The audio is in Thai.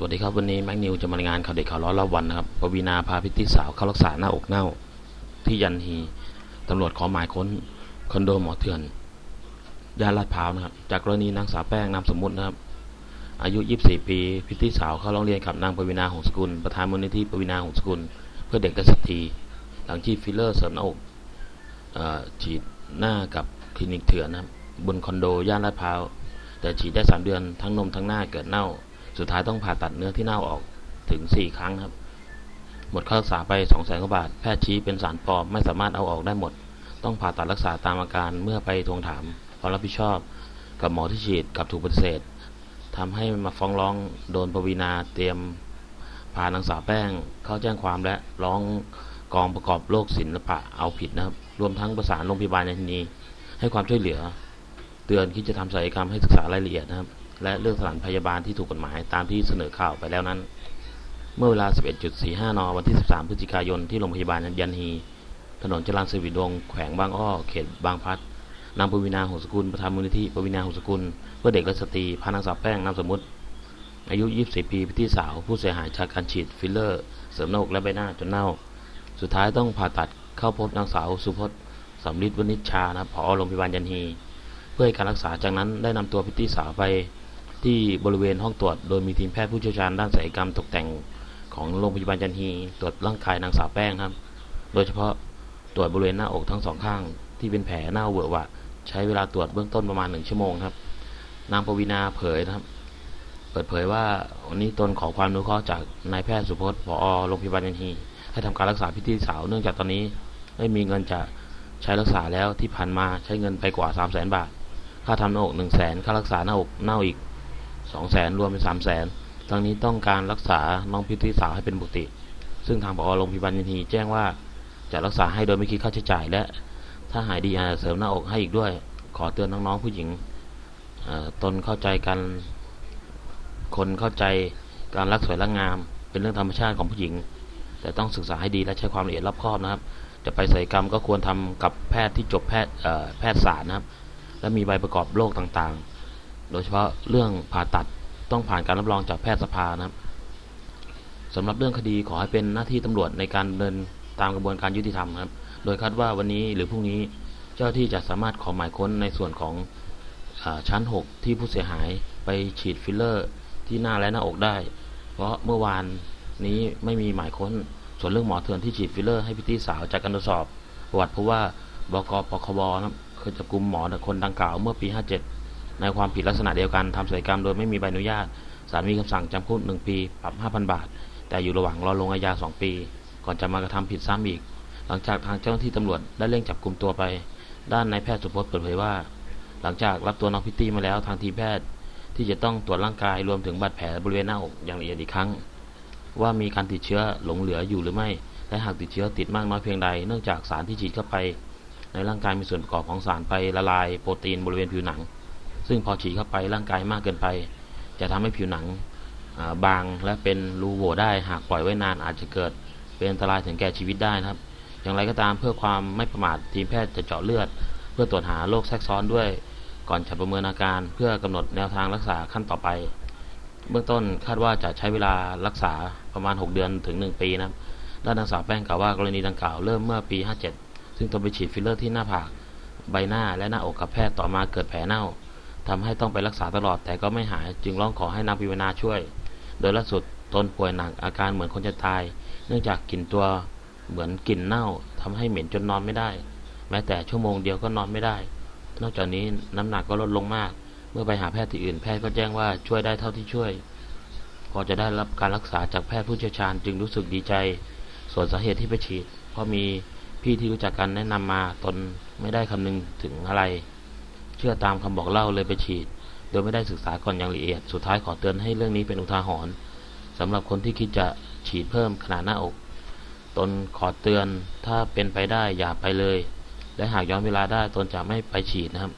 สวัสดีครับวันนี้แม็กนิวจะมารายงานข่าวเด็กข่าวร้อนรอบวันนะครับปวีนาพาพิตตี้สาวเข้ารักษาหน้าอกเน่า ที่ยันฮีตำรวจขอหมายค้นคอนโดหมอเถื่อนย่านลาดพร้าวนะครับ จากกรณีนางสาวแป้งนามสมมุตินะครับ อายุ 24 ปีพิตตี้สาวเข้าร้องเรียนกับนางปวีนาหงสกุล ประธานมูลนิธิปวีนาหงสกุล เพื่อเด็กและสตรีหลังฉีดฟิลเลอร์เสริมหน้าอกฉีดหน้ากับคลินิกเถื่อนนะครับบนคอนโดย่านลาดพร้าวแต่ฉีดได้ 3 เดือนทั้งนมทั้งหน้าเกิดเน่า สุดท้ายต้องผ่าตัดเนื้อที่เน่าออกถึง 4 ครั้งครับ หมดค่ารักษาไป2 0 0 0 0 0กว่าบาท แพทย์ชี้เป็นสารปลอมไม่สามารถเอาออกได้หมด ต้องผ่าตัดรักษาตามอาการเมื่อไปทวงถามความรับผิดชอบ กับหมอที่ฉีดกับถูกปฏิเสธทำให้มาฟ้องร้องโดนปวีนาเตรียมพานางสาวแป้ง เข้าแจ้งความและร้องกองประกอบโรคศิลปะเอาผิดนะครับ รวมทั้งประสานโรงพยาบาลในที่นี้ให้ความช่วยเหลือ เตือนคิดจะทำศัลยกรรมให้ศึกษารายละเอียดนะครับ และเลือกสถานพยาบาลที่ถูกกฎหมายตามที่เสนอข่าวไปแล้วนั้น เมื่อเวลา 11.45 น วันที่ 13 พฤศจิกายนที่โรงพยาบาลยันฮี ถนนจรัญสวิดง แขวงบางอ้อ เขตบางพลัด นางปวีนาหงสกุล ประธานมูลนิธิปวีนาหงสกุล เพื่อเด็กและสตรี พานางสาวแป้งนามสมมุติ อายุ 24 ปีพิธีสาว ผู้เสียหายจากการฉีดฟิลเลอร์ เสริมหน้าอกและใบหน้าจนเน่า สุดท้ายต้องผ่าตัดเข้าพบนางสาวสุพจน์สำลิดวณิชชานะผอโรงพยาบาลยันฮี เพื่อให้การรักษาจากนั้นได้นำตัวพิธีสาวไป ที่บริเวณห้องตรวจ โดยมีทีมแพทย์ผู้เชี่ยวชาญด้านศัลยกรรมตกแต่งของโรงพยาบาลจันทีตรวจร่างกายนางสาวแป้งครับ โดยเฉพาะตรวจบริเวณหน้าอกทั้งสองข้าง ที่เป็นแผลเน่าเวอะหวะ ใช้เวลาตรวจเบื้องต้นประมาณหนึ่งชั่วโมงครับ นางปวีนาเผยนะครับ เปิดเผยว่าวันนี้ตนขอความอนุเคราะห์จากนายแพทย์สุพจน์ผอโรงพยาบาลจันทีให้ทำการรักษาพิธีสาวเนื่องจากตอนนี้ไม่มีเงินจะใช้รักษาแล้วที่ผ่านมาใช้เงินไปกว่า 3 0 0 0 0 0 บาท ค่าทำหน้าอก 1 0 0 0 0แสนค่ารักษาหน้าอกเน่าอีก สองแสนรวมเป็นสามแสนทั้งนี้ต้องการรักษาน้องพิธีสาวให้เป็นปกติ ซึ่งทางผอโรงพยาบาลยันทีแจ้งว่าจะรักษาให้โดยไม่คิดค่าใช้จ่ายและ ถ้าหายดีอาจจะเสริมหน้าอกให้อีกด้วย ขอเตือนน้องๆผู้หญิงตนเข้าใจกันคนเข้าใจการรักสวยรักงาม เป็นเรื่องธรรมชาติของผู้หญิง แต่ต้องศึกษาให้ดีและใช้ความละเอียดรอบคอบนะครับ จะไปศัลยกรรมก็ควรทำกับแพทย์ที่จบแพทย์แพทย์ศาสตร์นะครับ และมีใบประกอบโรคต่างๆ โดยเฉพาะเรื่องผ่าตัดต้องผ่านการรับรองจากแพทยสภานะครับสำหรับเรื่องคดีขอให้เป็นหน้าที่ตำรวจในการเดินตามกระบวนการยุติธรรมครับ โดยคาดว่าวันนี้หรือพรุ่งนี้เจ้าที่จะสามารถขอหมายค้นในส่วนของอชั้น 6 ที่ผู้เสียหายไปฉีดฟิลเลอร์ที่หน้าและหน้าอกได้ เพราะเมื่อวานนี้ไม่มีหมายค้น ส่วนเรื่องหมอเถื่อนที่ฉีดฟิลเลอร์ให้พิธีสาวจากการตรวจสอบประวัติเพราะว่าบกปคบนะเคยจับกลุ่มหมอคนดังกล่าวเมื่อปี 57 ในความผิดลักษณะเดียวกันทำศัลยกรรมโดยไม่มีใบอนุญาตศาลมีคำสั่งจำคุกหนึ่งปี ปรับ 5,000 บาท แต่อยู่ระหว่างรอลงอาญา 2 ปี ก่อนจะมากระทำผิดซ้ำอีก หลังจากทางเจ้าหน้าที่ตำรวจได้เร่งจับกลุ่มตัวไป ด้านนายแพทย์สุพจน์เปิดเผยว่า หลังจากรับตัวน้องพิตตี้มาแล้วทางทีมแพทย์ ที่จะต้องตรวจร่างกายรวมถึงบาดแผลบริเวณหน้าอกอย่างละเอียดอีกครั้ง ว่ามีการติดเชื้อหลงเหลืออยู่หรือไม่ และหากติดเชื้อติดมากน้อยเพียงใด เนื่องจากสารที่ฉีดเข้าไป ในร่างกายมีส่วนประกอบของสารไปละลายโปรตีนบริเวณผิวหนัง ซึ่งพอฉีดเข้าไปร่างกายมากเกินไป จะทำให้ผิวหนังบางและเป็นรูโหว่ได้หากปล่อยไว้นานอาจจะเกิดเป็นอันตรายถึงแก่ชีวิตได้นะครับ อย่างไรก็ตามเพื่อความไม่ประมาททีมแพทย์จะเจาะเลือด เพื่อตรวจหาโรคแทรกซ้อนด้วย ก่อนจะประเมินอาการเพื่อกำหนดแนวทางรักษาขั้นต่อไป เบื้องต้นคาดว่าจะใช้เวลารักษาประมาณ 6 เดือนถึง 1 ปีนะครับด้านนางสาวแป้งกล่าวว่ากรณีดังกล่าวเริ่มเมื่อปี 57 ซึ่งต้องไปฉีดฟิลเลอร์ที่หน้าผากใบหน้าและหน้าอกกับแพทย์ต่อมาเกิดแผลเน่า ทำให้ต้องไปรักษาตลอดแต่ก็ไม่หายจึงร้องขอให้นางพิวนาช่วย โดยล่าสุดตนป่วยหนักอาการเหมือนคนจะตาย เนื่องจากกลิ่นตัวเหมือนกลิ่นเน่าทำให้เหม็นจนนอนไม่ได้ แม้แต่ชั่วโมงเดียวก็นอนไม่ได้ นอกจากนี้น้ำหนักก็ลดลงมาก เมื่อไปหาแพทย์ที่อื่นแพทย์ก็แจ้งว่าช่วยได้เท่าที่ช่วย พอจะได้รับการรักษาจากแพทย์ผู้เชี่ยวชาญจึงรู้สึกดีใจ ส่วนสาเหตุที่ไปฉีด เพราะมีพี่ที่รู้จักกันแนะนำมาตนไม่ได้คำนึงถึงอะไร เชื่อตามคำบอกเล่าเลยไปฉีด โดยไม่ได้ศึกษาก่อนอย่างละเอียด สุดท้ายขอเตือนให้เรื่องนี้เป็นอุทาหรณ์สำหรับคนที่คิดจะฉีดเพิ่มขนาดหน้าอก ตนขอเตือนถ้าเป็นไปได้อย่าไปเลย และหากย้อนเวลาได้ตนจะไม่ไปฉีดนะครับ